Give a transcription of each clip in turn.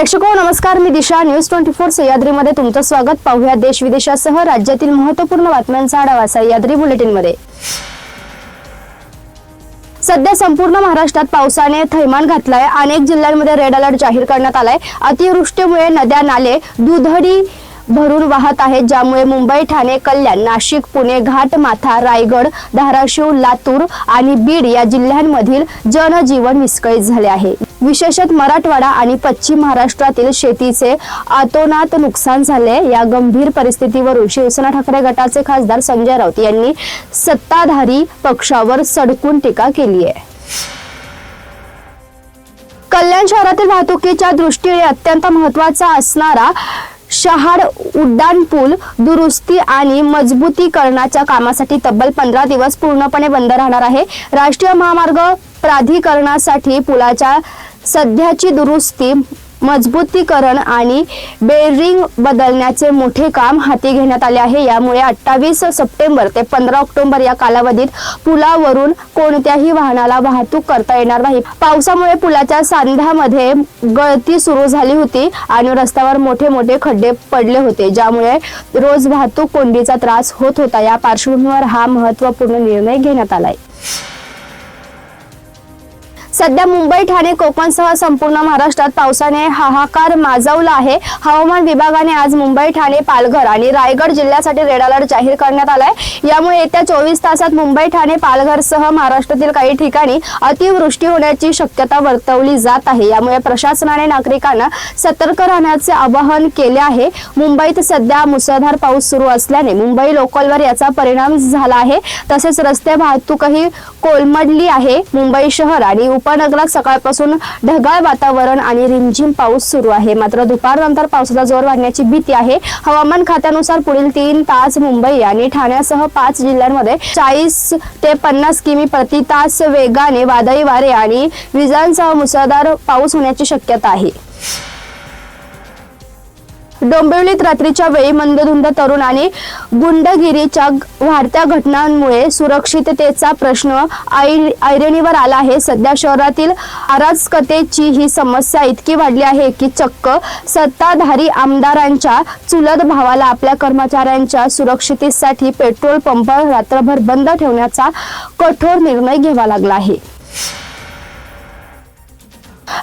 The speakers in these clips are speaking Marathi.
प्रेक्षको नमस्कार मी दिशा. न्यूज ट्वेंटी फोर सह्याद्रीमध्ये तुमचं स्वागत. पाहूया देश विदेशासह राज्यातील महत्त्वपूर्ण बातम्यांचा आढावा सह्याद्री बुलेटिनमध्ये. सध्या संपूर्ण महाराष्ट्रात पावसाने थैमान घातलाय. अनेक जिल्ह्यांमध्ये रेड अलर्ट जाहीर करण्यात आलाय. अतिवृष्टीमुळे नद्या नाले दुधडी भरून वाहत आहेत ज्यामुळे मुंबई ठाणे कल्याण नाशिक पुणे घाट माथा रायगड धाराशिव लातूर आणि बीड या जिल्ह्यांमधील जनजीवन विस्कळीत झाले आहे. विशेषत मराठवाडा आणि पश्चिम महाराष्ट्रातील शेतीचे अतोनात नुकसान झाले या गंभीर परिस्थितीवरून शिवसेना ठाकरे गटाचे खासदार संजय राऊत यांनी सत्ताधारी पक्षावर सडकून टीका केली आहे. कल्याण शहरातील वाहतुकीच्या दृष्टीने अत्यंत महत्त्वाचा असणारा शहाड उड्डाणपूल दुरुस्ती आणि मजबूतीकरणाच्या कामासाठी तब्बल पंधरा दिवस पूर्णपणे बंद राहणार आहे. राष्ट्रीय महामार्ग प्राधिकरणासाठी पुलाच्या सध्याची दुरुस्ती मजबूतीकरण आणि बेरिंग बदलण्याचे मोठे काम हाती घेण्यात आले आहे. यामुळे अठ्ठावीस सप्टेंबर ते पंधरा ऑक्टोबर या कालावधीत पुलावरून कोणत्याही वाहनाला वाहतूक करता येणार नाही. पावसामुळे पुलाच्या सांध्यामध्ये गळती सुरू झाली होती आणि रस्त्यावर मोठे मोठे खड्डे पडले होते ज्यामुळे रोज वाहतूक कोंडीचा त्रास होत होता. या पार्श्वभूमीवर हा महत्त्वपूर्ण निर्णय घेण्यात आलाय. सध्या मुंबई ठाणे कोकणसह संपूर्ण महाराष्ट्रात पावसाने हाहाकार माजवला आहे. हवामान विभागाने आज मुंबई ठाणे पालघर आणि रायगड जिल्ह्यासाठी रेड अलर्ट जाहीर करण्यात आलाय. यामुळे येत्या चोवीस तासात मुंबई ठाणे पालघरसह महाराष्ट्रातील काही ठिकाणी अतिवृष्टी होण्याची शक्यता वर्तवली जात आहे. यामुळे प्रशासनाने नागरिकांना सतर्क राहण्याचे आवाहन केले आहे. मुंबईत सध्या मुसळधार पाऊस सुरू असल्याने मुंबई लोकलवर याचा परिणाम झाला आहे. तसेच रस्ते वाहतूकही कोलमडली आहे. मुंबई शहर आणि उप उपनगरात सकाळपासून ढगाळ वातावरण आणि रिमझिम पाऊस सुरू आहे. मात्र दुपारनंतर पावसाचा जोर वाढण्याची भीती आहे. हवामान खात्यानुसार पुढील तीन तास मुंबई आणि ठाण्यासह पाच जिल्ह्यांमध्ये चाळीस ते पन्नास किमी प्रति तास वेगाने वादळी वारे आणि विजांसह मुसळधार पाऊस होण्याची शक्यता आहे. डोंबिवलीत रात्रीच्या वेळी मंदधुंद तरुण आणि गुंडगिरीच्या वाढत्या घटनांमुळे सुरक्षिततेचा प्रश्न ऐ- ऐरणीवर आला आहे. सध्या शहरातील अराजकतेची ही समस्या इतकी वाढली आहे की चक्क सत्ताधारी आमदारांच्या चुलत भावाला आपल्या कर्मचाऱ्यांच्या सुरक्षितेसाठी पेट्रोल पंप रात्रभर बंद ठेवण्याचा कठोर निर्णय घ्यावा लागला आहे.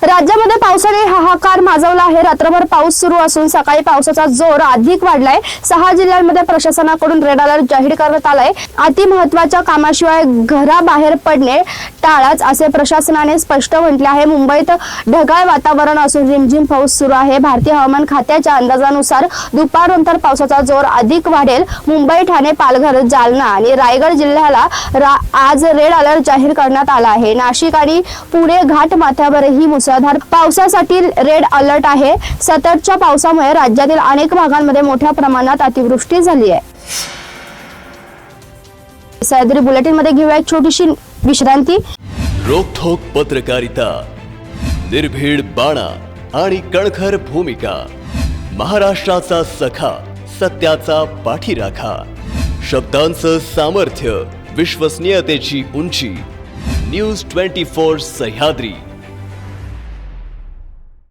राज्यामध्ये पावसाने हाहाकार माजवला आहे. रात्रभर पाऊस सुरू असून सकाळी पावसाचा जोर अधिक वाढलाय. सहा जिल्ह्यांमध्ये प्रशासनाकडून रेड अलर्ट जाहीर करण्यात आलाय. अति महत्त्वाच्या कामाशिवाय घराबाहेर पडणे टाळाच असे प्रशासनाने स्पष्ट म्हटले आहे. मुंबईत ढगाळ वातावरण असून रिमझिम पाऊस सुरू आहे. भारतीय हवामान खात्याच्या अंदाजानुसार दुपारनंतर पावसाचा जोर अधिक वाढेल. मुंबई ठाणे पालघर जालना आणि रायगड जिल्ह्याला रा- आज रेड अलर्ट जाहीर करण्यात आला आहे. नाशिक आणि पुणे घाटमाथ्यावरही मुस मुसळधार पावसासाठी रेड अलर्ट आहे. सततच्या पावसामुळे राज्यातील अनेक भागांमध्ये मोठ्या प्रमाणात अतिवृष्टी झाली आहे. सह्याद्री बुलेटिनमध्ये घेऊया एक छोटीशी विश्रांती. रोखोक पत्रकारिता निर्भीड बाणा आणि कणखर भूमिका महाराष्ट्राचा सखा सत्याचा पाठीराखा शब्दांचं सामर्थ्य विश्वसनीयतेची उंची न्यूज ट्वेंटी फोर सह्याद्री.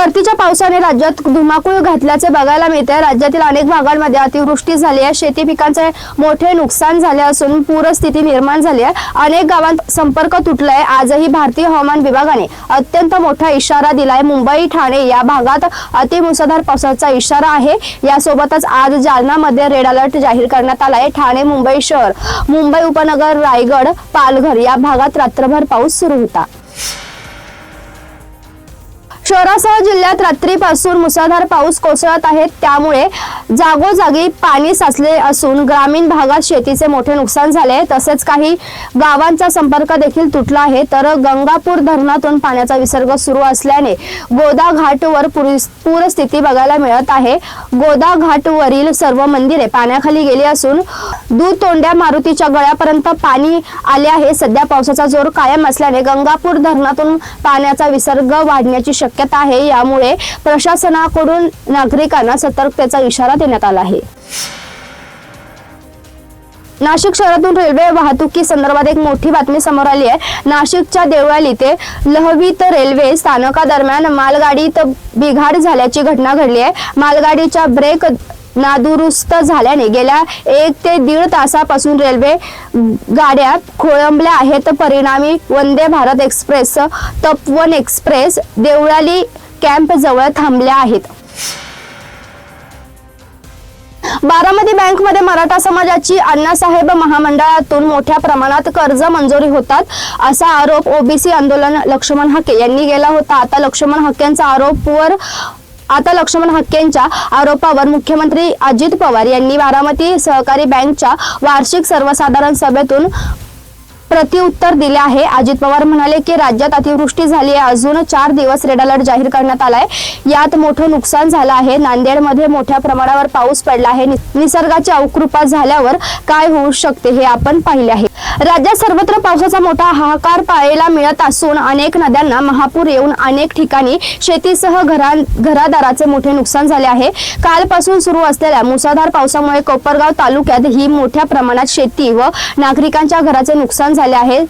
परतीच्या पावसाने राज्यात धुमाकूळ घातल्याचे बघायला मिळते राज्यातील अनेक भागांमध्ये अतिवृष्टी झाली आहे. शेती पिकांचे मोठे नुकसान झाले असून पूरस्थिती निर्माण झाली आहे. अनेक गावांत संपर्क तुटलाय. आजही भारतीय हवामान विभागाने अत्यंत मोठा इशारा दिलाय. मुंबई ठाणे या भागात अतिमुसळधार पावसाचा इशारा आहे. यासोबतच आज जालनामध्ये रेड अलर्ट जाहीर करण्यात आलाय. ठाणे मुंबई शहर मुंबई उपनगर रायगड पालघर या भागात रात्रभर पाऊस सुरू होता. शहरासह जिल्ह्यात रात्रीपासून मुसळधार पाऊस कोसळत आहे. त्यामुळे जागोजागी पाणी साचले असून ग्रामीण भागात शेतीचे मोठे नुकसान झाले तसेच काही गावांचा संपर्क देखील तुटला आहे. तर गंगापूर धरणातून पाण्याचा विसर्ग सुरू असल्याने गोदा घाटवर पूरस्थिती बघायला मिळत आहे. गोदा घाटवरील सर्व मंदिरे पाण्याखाली गेली असून दुतोंड्या मारुतीच्या गळ्यापर्यंत पाणी आले आहे. सध्या पावसाचा जोर कायम असल्याने गंगापूर धरणातून पाण्याचा विसर्ग वाढण्याची शक्यता आहे. यामुळे प्रशासनाकडून नागरिकांना सतर्कतेचा इशारा देण्यात आला आहे. नाशिक शहरातून रेल्वे वाहतुकी संदर्भात एक मोठी बातमी समोर आली आहे. नाशिकच्या देवळाली ते लहवीत रेल्वे स्थानकादरम्यान मालगाडीत बिघाड झाल्याची घटना घडली आहे. मालगाडीच्या ब्रेक नादुरुस्त झाल्याने गेल्या एक ते दीड तासापासून रेल्वे गाड्या खोळंबल्या आहेत. परिणामी Vande Bharat express Tapovan express Deolali camp जवळ थांबल्या आहेत. बारामती बँकमध्ये मराठा समाजाची अण्णासाहेब महामंडळातून मोठ्या प्रमाणात कर्ज मंजुरी होतात असा आरोप ओबीसी आंदोलन लक्ष्मण हके यांनी केला होता. आता लक्ष्मण हक्केंचा आरोपवर आता लक्ष्मण हक्केंच्या आरोपावर मुख्यमंत्री अजित पवार यांनी बारामती सहकारी बँकच्या वार्षिक सर्वसाधारण सभेतून प्रतिउत्तर दिले आहे. अजित पवार म्हणाले की राज्यात अतिवृष्टी झाली आहे. अजून चार दिवस रेड अलर्ट जाहीर करण्यात आलाय. यात मोठं नुकसान झालं आहे. नांदेडमध्ये मोठ्या प्रमाणावर पाऊस पडला आहे. निसर्गाची अवकृपा झाल्यावर काय होऊ शकते हे आपण पाहिले आहे. राज्यात सर्वत्र पावसाचा मोठा हाहाकार पाहायला मिळत असून अनेक नद्यांना महापूर येऊन अनेक ठिकाणी शेतीसह घरा घरादाराचे मोठे नुकसान झाले आहे. कालपासून सुरू असलेल्या मुसळधार पावसामुळे कोपरगाव तालुक्यात ही मोठ्या प्रमाणात शेती व नागरिकांच्या घराचे नुकसान झाले आहेत.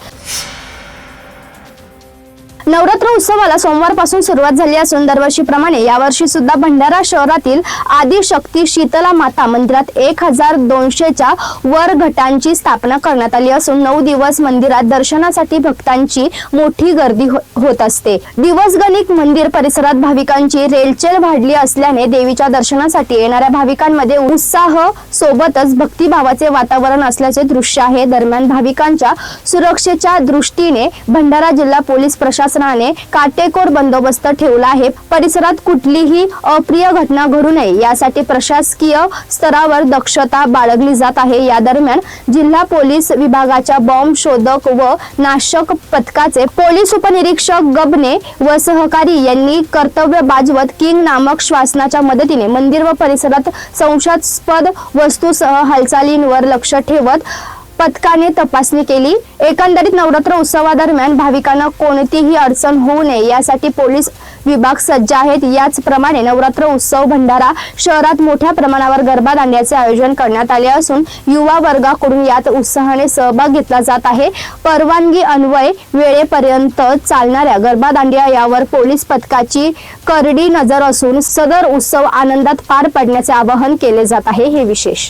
नवरात्र उत्सवाला सोमवारपासून सुरुवात झाली असून दरवर्षीप्रमाणे यावर्षी सुद्धा भंडारा शहरातील आदिशक्ती शीतला माता मंदिरात एक हजार दोनशेच्या वर घटांची स्थापना करण्यात आली असून नऊ दिवस मंदिरात दर्शनासाठी भक्तांची मोठी गर्दी हो- होत असते. दिवसगणिक मंदिर परिसरात भाविकांची रेलचेल वाढली असल्याने देवीच्या दर्शनासाठी येणाऱ्या भाविकांमध्ये उत्साह सोबतच भक्तिभावाचे वातावरण असल्याचे दृश्य आहे. दरम्यान भाविकांच्या सुरक्षेच्या दृष्टीने भंडारा जिल्हा पोलीस प्रशासन प्रशासनाने काटेकोर बंदोबस्त ठेवला आहे. परिसरात कुठलीही अप्रिय घटना घडू नये. यासाठी प्रशासकीय स्तरावर दक्षता बाळगली जात आहे. या दरम्यान जिल्हा पोलीस विभागाच्या बॉम्ब शोधक व नाशक पथकाचे पोलीस उपनिरीक्षक गबने व सहकारी यांनी कर्तव्य बाजवत किंग नामक श्वासनाच्या मदतीने मंदिर व परिसरात संशयास्पद वस्तूसह हालचालींवर लक्ष ठेवत पथकाने तपासणी केली. एकंदरीत नवरात्र उत्सवादरम्यान भाविकांना कोणतीही अडचण होऊ नये यासाठी पोलीस विभाग सज्ज आहेत. याचप्रमाणे नवरात्र उत्सव भंडारा शहरात मोठ्या प्रमाणावर गरबा दांड्याचे आयोजन करण्यात आले असून युवा वर्गाकडून यात उत्साहाने सहभाग घेतला जात आहे. परवानगी अन्वय वेळेपर्यंत चालणाऱ्या गरबा दांडिया यावर पोलीस पथकाची करडी नजर असून सदर उत्सव आनंदात पार पडण्याचे आवाहन केले जात आहे. हे विशेष